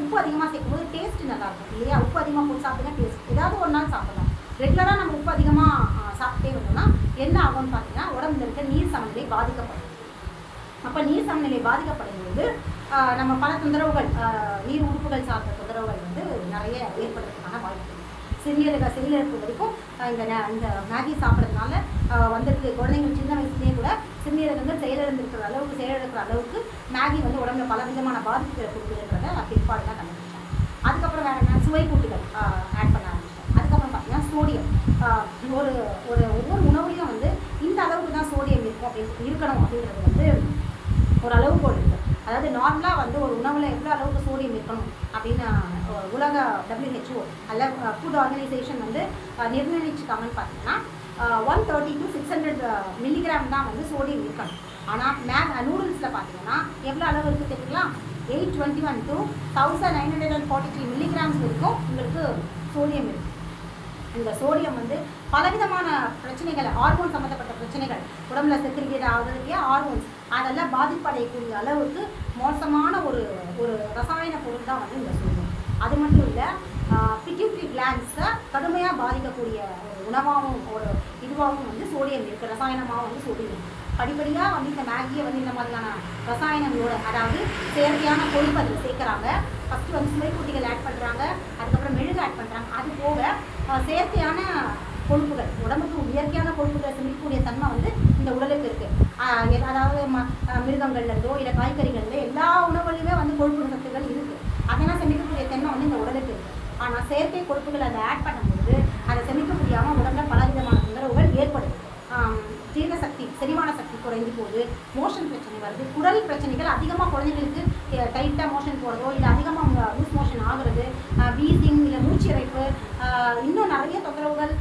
உப்பு அதிகமாக சேர்க்கும்போது டேஸ்ட் நல்லாயிருக்கும். இல்லையா? உப்பு அதிகமாக போட்டு சாப்பிட்டா டேஸ்ட் ஏதாவது ஒரு நாள் சாப்பிடலாம். ரெகுலராக நம்ம உப்பு அதிகமாக சாப்பிட்டே வந்தோம்னா என்ன ஆகும்னு பார்த்தீங்கன்னா உடம்புல இருக்க நீர் சமநிலை பாதிக்கப்படும். அப்போ நீர் சமநிலை பாதிக்கப்படும் போது நம்ம பல தொந்தரவுகள் நீர் உறுப்புகள் சார்ந்த தொந்தரவுகள் வந்து நிறைய ஏற்படுறதுக்கான வாய்ப்பு இருக்கு. சிறியரக வரைக்கும் இந்த நே- இந்த மேகி சாப்பிட்றதுனால வந்துருக்கு. குழந்தைங்க சின்ன வயசுலேயே கூட சிறுநீரகங்கள் செயலிழந்திருக்கிற அளவுக்கு செயலிழக்கிற அளவுக்கு மேகி வந்து உடம்புல பல விதமான பாதிப்புகளை கொடுக்குதுன்றத பிற்பாடு தான் கண்டுபிடிச்சேன். அதுக்கப்புறம் வேறு என்ன? சுவை கூட்டுகள் ஆட் பண்ண ஆரம்பிச்சேன் அதுக்கப்புறம் பார்த்தீங்கன்னா சோடியம் ஒரு ஒரு ஒவ்வொரு உணவுலையும் வந்து இந்த அளவுக்கு தான் சோடியம் இருக்கும் அப்படின்னு இருக்கணும் அப்படின்றது வந்து ஒரு அளவுகோல் இருக்குது அதாவது நார்மலாக வந்து ஒரு உணவில் எவ்வளோ அளவுக்கு சோடியம் இருக்கணும் அப்படின்னு உலக டபிள்யூஹெச்ஓ அல்ல ஃபுட் ஆர்கனைசேஷன் வந்து அஹ், நிர்ணயிச்சிருக்காங்கன்னு பார்த்தீங்கன்னா one thirty to six hundred milligram தான் வந்து சோடியம் இருக்கணும். ஆனால் மேக் நூடுல்ஸில் பார்த்தீங்கன்னா எவ்வளோ அளவு இருக்குது தெரியுங்களா? Eight twenty one two thousand nine hundred and forty three milligrams வரைக்கும் உங்களுக்கு சோடியம் இருக்குது இந்த சோடியம் வந்து பலவிதமான பிரச்சனைகள் ஹார்மோன் சம்மந்தப்பட்ட பிரச்சனைகள் உடம்புல செத்துருக்கிற ஆகிறதுக்கே ஹார்மோன்ஸ் அதெல்லாம் பாதிப்படையக்கூடிய அளவுக்கு மோசமான ஒரு ஒரு ரசாயன பொருள் தான் வந்து இந்த சோடியம் அது மட்டும் இல்லை பிட்யூட்ரி கிளான்ஸை கடுமையாக பாதிக்கக்கூடிய உணவாகவும் ஒரு இதுவாகவும் வந்து சோடியம் இருக்குது ரசாயனமாகவும் வந்து சோடியம் படிப்படியாக வந்து இந்த மேகியை வந்து இந்த மாதிரியான ரசாயனங்களோட அதாவது செயற்கையான கொழுப்பு அதில் சேர்க்குறாங்க. ஃபஸ்ட்டு வந்து சுவைக்கூட்டிகள் ஆட் பண்ணுறாங்க அதுக்கப்புறம் மெழுகு ஆட் பண்ணுறாங்க அது போக செயற்கையான கொழுப்புகள் உடம்புக்கு இயற்கையான கொழுப்புகளை செமிக்கக்கூடிய தன்மை வந்து இந்த உடலுக்கு இருக்குது அதாவது ம மிருகங்கள்லேருந்தோ இல்லை காய்கறிகள்லேருந்தோ எல்லா உணவுலையுமே வந்து கொழுப்பு சத்துக்கள் இருக்குது அதெல்லாம் செமிக்கக்கூடிய தன்மை வந்து இந்த உடலுக்கு இருக்குது ஆனால் செயற்கை கொழுப்புகள் அதை ஆட் பண்ணும்போது அதை செமிக்க முடியாமல் உடம்புல பல விதமான தொந்தரவுகள் ஏற்படுது. ஜீரண சக்தி செரிமான சக்தி குறைந்து போகுது மோஷன் பிரச்சனை வருது குடல் பிரச்சனைகள் அதிகமாக குழந்தைங்களுக்கு டைட்டாக மோஷன் போகிறதோ இல்லை அதிகமாக லூஸ் மோஷன் ஆகுறது வீசிங் இல்லை மூச்சிறைப்பு இறைப்பு இன்னும் நிறைய தொந்தரவுகள்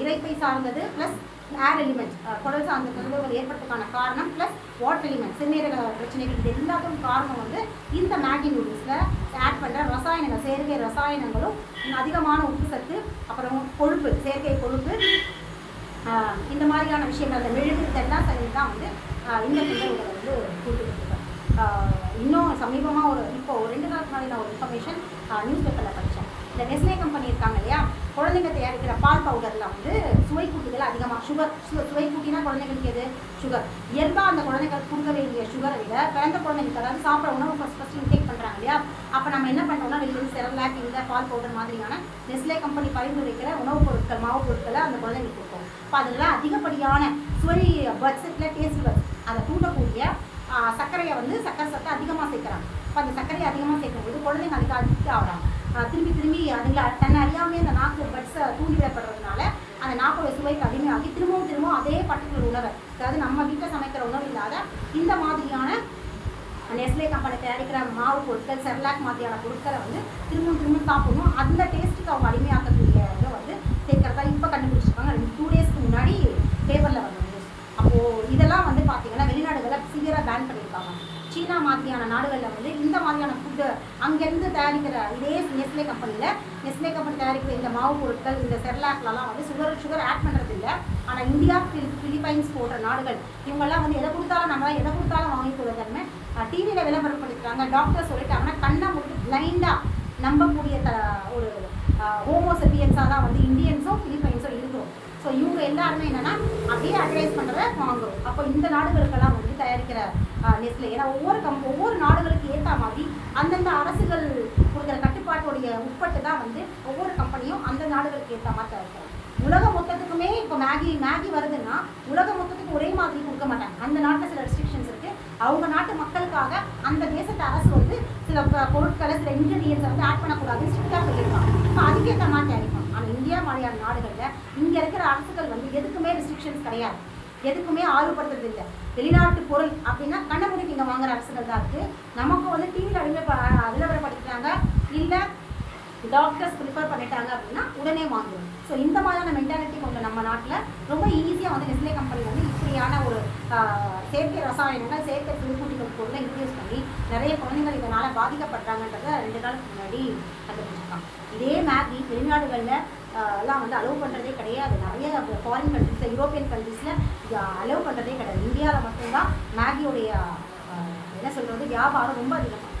இறைப்பை சார்ந்தது ப்ளஸ் ஏர் எலிமெண்ட் குடல் சார்ந்த தொந்தரவுகள் ஏற்படுறதுக்கான காரணம் ப்ளஸ் வாட்டர் எலிமெண்ட் சிறுநீரக பிரச்சனைகள். இது எல்லாத்துக்கும் காரணம் வந்து இந்த மேகி நூடுல்ஸில் ஆட் பண்ணுற ரசாயனங்கள் செயற்கை ரசாயனங்களும் அதிகமான உப்பு சத்து அப்புறம் கொழுப்பு செயற்கை கொழுப்பு இந்த மாதிரியான விஷயங்கள் அந்த மெழுகு சரி தான் வந்து இந்த தொந்தரவுகளை வந்து கூட்டுக்கிட்டு இன்னும் சமீபமாக ஒரு இப்போ ஒரு ரெண்டு நாளுக்கு முன்னாடி நான் ஒரு இன்ஃபர்மேஷன் நியூஸ் பேப்பரில் படித்தேன் இந்த நெஸ்லே கம்பெனி இருக்காங்க இல்லையா? குழந்தைங்க தயாரிக்கிற பால் பவுடரில் வந்து சுவை கூட்டிகள் அதிகமாக சுகர் சுவை கூட்டினா குழந்தைங்களுக்கு எது? சுகர் இயல்பாக அந்த குழந்தைங்களுக்கு கொடுக்க வேண்டிய சுகரை விட பிறந்த குழந்தைங்களுக்கு அதாவது சாப்பிட உணவு ஃபஸ்ட் ஃபஸ்ட் இன்டேக் பண்ணுறாங்க இல்லையா? அப்போ நம்ம என்ன பண்ணுறோம்னா வெளியில் செரலாக் இந்த பால் பவுடர் மாதிரியான நெஸ்லே கம்பெனி பரிந்துரைக்கிற உணவுப் பொருட்கள் மாவு பொருட்களை அந்த குழந்தைங்களுக்கு கொடுப்போம். இப்போ அதில் அதிகப்படியான சுவை பட்ஜெட்டில் டேஸ்ட் பட்ஸ் அதை தூண்டக்கூடிய சர்க்கரையை வந்து சர்க்கரை சத்தை அதிகமாக சேர்க்குறாங்க. இப்போ அந்த சர்க்கரையை அதிகமாக சேர்க்கும்போது குழந்தைங்க அதுக்கு அடிக்ட் ஆகுறாங்க. திரும்பி திரும்பி அதுங்களை தன்னை அறியாமே அந்த நாக்கு பட்ஸை தூண்டி விடப்படுறதுனால அந்த நாக்கோட சுவைக்கு அடிமையாகி திரும்பவும் திரும்பவும் அதே பர்டிகுலர் உணவை அதாவது நம்ம வீட்டில் சமைக்கிற உணவு இல்லாத இந்த மாதிரியான நெஸ்லே கம்பெனி தயாரிக்கிற மாவு பொருட்கள் செர்லாக் மாதிரியான பொருட்களை வந்து திரும்பவும் திரும்பவும் சாப்பிடணும். அந்த டேஸ்ட்டுக்கு அவங்க அடிமையாக்கக்கூடிய இதை வந்து சேர்க்கறதா இப்போ கண்டுபிடிச்சிருக்காங்க. ரெண்டு டூ டேஸ்க்கு முன்னாடி பேப்பரில் வந்து அப்போது இதெல்லாம் வந்து பார்த்தீங்கன்னா வெளிநாடுகளில் சிவியராக பேன் பண்ணியிருக்காங்க. சீனா மாதிரியான நாடுகளில் வந்து இந்த மாதிரியான ஃபுட்டு அங்கேருந்து தயாரிக்கிற இதே நெஸ்லே கம்பெனியில் நெஸ்லே கம்பெனி தயாரிக்கிற இந்த மாவு பொருட்கள் இந்த செர்லாக்லலாம் வந்து சுகர் சுகர் ஆட் பண்ணுறது இல்லை ஆனால் இந்தியா பிலிப்பைன்ஸ் போன்ற நாடுகள் இவங்கெல்லாம் வந்து எதை கொடுத்தாலும் நம்மளால் எதை கொடுத்தாலும் வாங்கி கொடுத்தன்மை டிவியில் விளம்பரம் பண்ணிக்கிறாங்க டாக்டர் சொல்லிட்டாங்கன்னா கண்ணை மட்டும் பிளைண்டாக நம்பக்கூடிய த ஒரு ஹோமோசெபியன்ஸாக தான் வந்து இந்தியன்ஸும் பிலிப்பைன்ஸும் இருக்கிறோம் ஸோ இவங்க எல்லாருமே என்னென்னா அப்படியே அட்வைஸ் பண்ணுறத வாங்குறோம் அப்போ இந்த நாடுகளுக்கெல்லாம் வந்து தயாரிக்கிற நெஸ்லே. ஏன்னா ஒவ்வொரு கம் ஒவ்வொரு நாடுகளுக்கு ஏற்ற மாதிரி அந்தந்த அரசுகள் கொடுக்குற கட்டுப்பாட்டுடைய உட்பட்டு தான் வந்து ஒவ்வொரு கம்பெனியும் அந்த நாடுகளுக்கு ஏற்ற மாதிரி தயாரிக்கிறாங்க உலக மொத்தத்துக்குமே இப்போ மேகி மேகி வருதுன்னா உலக மொத்தத்துக்கு ஒரே மாதிரி கொடுக்க மாட்டாங்க. அந்த நாட்டில் சில ரெஸ்ட்ரிக்ஷன்ஸ் இருக்குது அவங்க நாட்டு மக்களுக்காக அந்த தேசத்து அரசு வந்து சில பொருட்களை சில இன்கிரீடியன்ஸை வந்து ஆட் பண்ணக்கூடாதுன்னு ஸ்ட்ரிக்டாக சொல்லியிருக்காங்க. இப்போ அதுக்கேற்ற மாதிரி தயாரிப்பாங்க ஆனால் இந்தியா மாதிரியான நாடுகளில் இங்கே இருக்கிற அரசுகள் வந்து எதுக்குமே ரெஸ்ட்ரிக்ஷன்ஸ் கிடையாது. எதுக்குமே ஆர்வப்படுத்துறது இல்லை. வெளிநாட்டு பொருள் அப்படின்னா கண்ணமுடிக்கு இங்கே வாங்குற அரசுகள் தான் இருக்குது நமக்கு வந்து டிவியில் அடிமை விளம்பரப்படுத்துறாங்க இல்லை டாக்டர்ஸ் ப்ரிஃபர் பண்ணிட்டாங்க அப்படின்னா உடனே வாங்குவோம் ஸோ இந்த மாதிரியான மென்டாலிட்டி கொண்ட நம்ம நாட்டில் ரொம்ப ஈஸியாக வந்து நெஸ்லே கம்பெனி வந்து இப்படியான ஒரு செயற்கை ரசாயனங்கள் செயற்கை புதுக்கூட்டிகள் பொருளை இன்ட்ரடியூஸ் பண்ணி நிறைய குழந்தைகள் இதனால் பாதிக்கப்படுறாங்கன்றத ரெண்டு நாளுக்கு முன்னாடி கண்டுபிடிச்சிருக்காங்க. இதே மேகி வெளிநாடுகளில் எல்லாம் வந்து அலோவ் பண்ணுறதே கிடையாது. நிறைய ஃபாரின் கண்ட்ரீஸில் யூரோப்பியன் கண்ட்ரீஸில் அலோவ் பண்ணுறதே கிடையாது. இந்தியாவில் மட்டும்தான் மேகியோடைய என்ன சொல்கிறது வியாபாரம் ரொம்ப அதிகமாக